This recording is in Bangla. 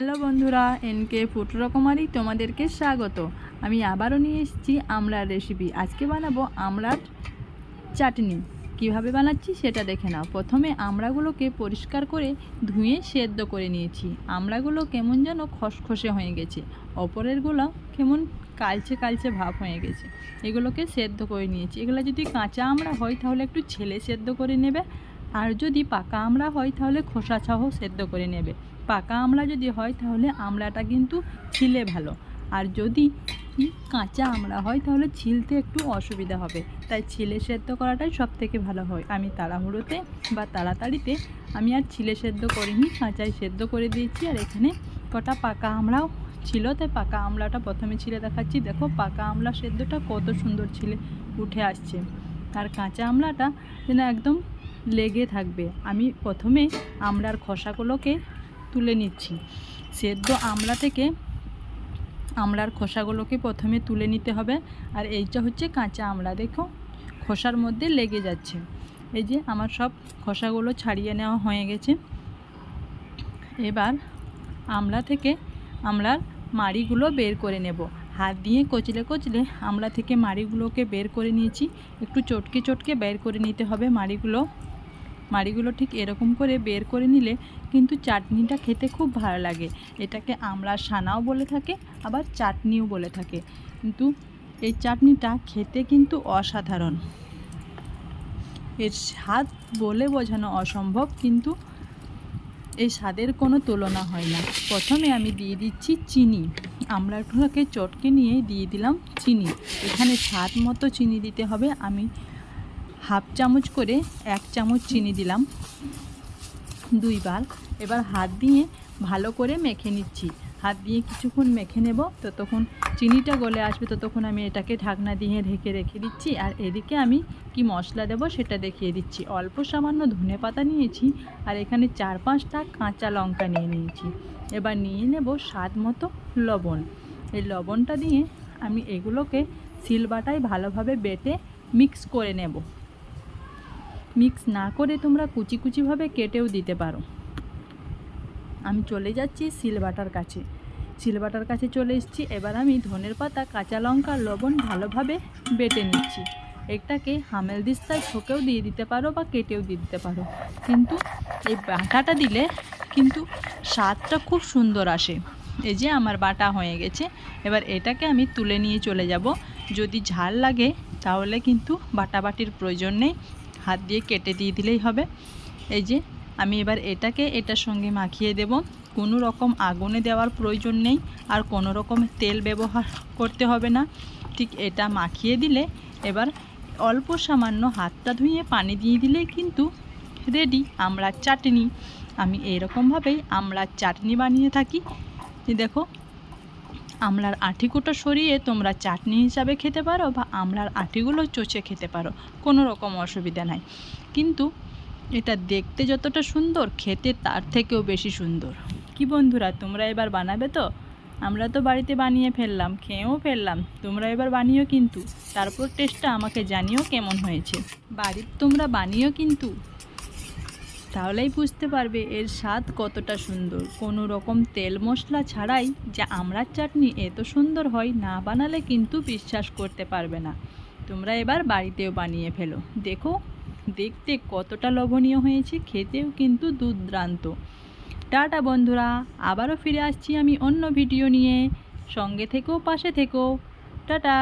হ্যালো বন্ধুরা এনকে ফুড রকমারি তোমাদেরকে স্বাগত। আমি আবারও নিয়ে এসেছি আমলার রেসিপি আজকে বানাবো আমলার চাটনি। কীভাবে বানাচ্ছি সেটা দেখে নাও। প্রথমে আমড়াগুলোকে পরিষ্কার করে ধুয়ে সেদ্ধ করে নিয়েছি। আমড়াগুলো কেমন যেন খসখসে হয়ে গেছে। অপরেরগুলো কেমন কালচে কালচে ভাব হয়ে গেছে। এগুলোকে সেদ্ধ করে নিয়েছি। এগুলো যদি কাঁচা আমড়া হয় তাহলে একটু ছেলে সেদ্ধ করে নেবে। আর যদি পাকা আমড়া হয় তাহলে খোসা ছাহ সেদ্ধ করে নেবে। পাকা আমলা যদি হয় তাহলে আমলাটা কিন্তু ছিলে ভালো। আর যদি কাঁচা আমড়া হয় তাহলে ছিলতে একটু অসুবিধা হবে। তাই ছিলে সেদ্ধ করাটাই সব থেকে ভালো হয়। আমি তাড়াহুড়োতে বা তাড়াতাড়িতে আমি আর ছিলে সেদ্ধ করিনি, কাঁচাই সেদ্ধ করে দিয়েছি। আর এখানে কটা পাকা আমড়াও ছিল, তাই পাকা আমলাটা প্রথমে ছিলে দেখাচ্ছি। দেখো পাকা আমলা সেদ্ধটা কত সুন্দর ছিলে, উঠে আসছে। আর কাঁচা আমলাটা যেন একদম লেগে থাকবে। আমি প্রথমে আমলার খোসাগুলোকে তুলে নিচ্ছি। সেদ্ধ আমলা থেকে আমলার খোসাগুলোকে প্রথমে তুলে নিতে হবে। আর এইটা হচ্ছে কাঁচা আমলা, দেখো। খোসার মধ্যে লেগে যাচ্ছে। এই যে আমার সব খোসাগুলো ছাড়িয়ে নেওয়া হয়ে গেছে। এবার আমলা থেকে আমড়ার মাড়িগুলো বের করে নেব। হাত দিয়ে কচলে কচলে আমলা থেকে মাড়িগুলোকে বের করে নিয়েছি। একটু চটকে চটকে বের করে নিতে হবে মাড়িগুলো। মাড়িগুলো ঠিক এরকম করে বের করে নিলে কিন্তু চাটনিটা খেতে খুব ভালো লাগে। এটাকে আমরা সানাও বলে থাকে, আবার চাটনিও বলে থাকে। কিন্তু এই চাটনিটা খেতে কিন্তু অসাধারণ। এর স্বাদ বলে বোঝানো অসম্ভব, কিন্তু এই স্বাদের কোনো তুলনা হয় না। প্রথমে আমি দিয়ে দিচ্ছি চিনি। আমড়াগুলোকে চটকে নিয়ে দিয়ে দিলাম চিনি। এখানে স্বাদ মতো চিনি দিতে হবে। আমি হাফ চামচ করে এক চামচ চিনি দিলাম দুইবার এবার হাত দিয়ে ভালো করে মেখে নিচ্ছি। হাত দিয়ে কিছুক্ষণ মেখে নেব, ততক্ষণ চিনিটা গলে আসবে, ততক্ষণ আমি এটাকে ঢাকনা দিয়ে ঢেকে রেখে দিচ্ছি। আর এদিকে আমি কি মশলা দেব সেটা দেখিয়ে দিচ্ছি। অল্প সামান্য ধনে পাতা নিয়েছি, আর এখানে চার পাঁচটা কাঁচা লঙ্কা নিয়ে নিয়েছি। এবার নিয়ে নেব স্বাদ মতো লবণ। এই লবণটা দিয়ে আমি এগুলোকে সিলবাটায় ভালোভাবে বেটে মিক্স করে নেব। মিক্স না করে তোমরা কুচি কুচিভাবে কেটেও দিতে পারো। আমি চলে যাচ্ছি সিলবাটার কাছে। সিলবাটার কাছে চলে এসেছি। এবার আমি ধনের পাতা, কাঁচা লঙ্কা, লবণ ভালোভাবে বেটে নিচ্ছি। এটাকে হামেল দিস্তায় ছোকেও দিয়ে দিতে পারো বা কেটেও দিয়ে দিতে পারো। কিন্তু এই বাটাটা দিলে কিন্তু স্বাদটা খুব সুন্দর আসে। এই যে আমার বাটা হয়ে গেছে। এবার এটাকে আমি তুলে নিয়ে চলে যাব। যদি ঝাল লাগে তাহলে কিন্তু বাটাবাটির প্রয়োজন নেই। হাত দিয়ে কেটে দিয়ে দিলেই হবে। এই যে, আমি এবার এটাকে এটার সঙ্গে মাখিয়ে দেব। কোনো রকম আগুনে দেওয়ার প্রয়োজন নেই, আর কোনো রকম তেল ব্যবহার করতে হবে না। ঠিক এটা মাখিয়ে দিলে এবার অল্প সামান্য হাতটা ধুয়ে পানি দিয়ে দিলেই কিন্তু রেডি, আমড়ার চাটনি। আমি এইরকমভাবেই আমড়ার চাটনি বানিয়ে থাকি। দেখো আমলার আঁটিগুলো সরিয়ে তোমরা চাটনি হিসাবে খেতে পারো বা আমলার আঁটিগুলো চচে খেতে পারো, কোনো রকম অসুবিধা নাই। কিন্তু এটা দেখতে যতটা সুন্দর, খেতে তার থেকেও বেশি সুন্দর। কি বন্ধুরা, তোমরা এবার বানাবে তো? আমরা তো বাড়িতে বানিয়ে ফেললাম, খেয়েও ফেললাম। তোমরা এবার বানিও কিন্তু। তারপর টেস্টটা আমাকে জানিও কেমন হয়েছে। বাড়ির তোমরা বানিও কিন্তু। তাহলেই বুঝতে পারবে এর স্বাদ কতটা সুন্দর। কোনো রকম তেল মশলা ছাড়াই যে আমড়ার চাটনি এত সুন্দর হয় না বানালে কিন্তু বিশ্বাস করতে পারবে না। তোমরা এবার বাড়িতেও বানিয়ে ফেলো। দেখো, দেখতে কতটা লোভনীয় হয়েছে, খেতেও কিন্তু দুর্দ্রান্ত টাটা বন্ধুরা, আবারও ফিরে আসছি আমি অন্য ভিডিও নিয়ে। সঙ্গে থেকেও পাশে থেকো। টাটা!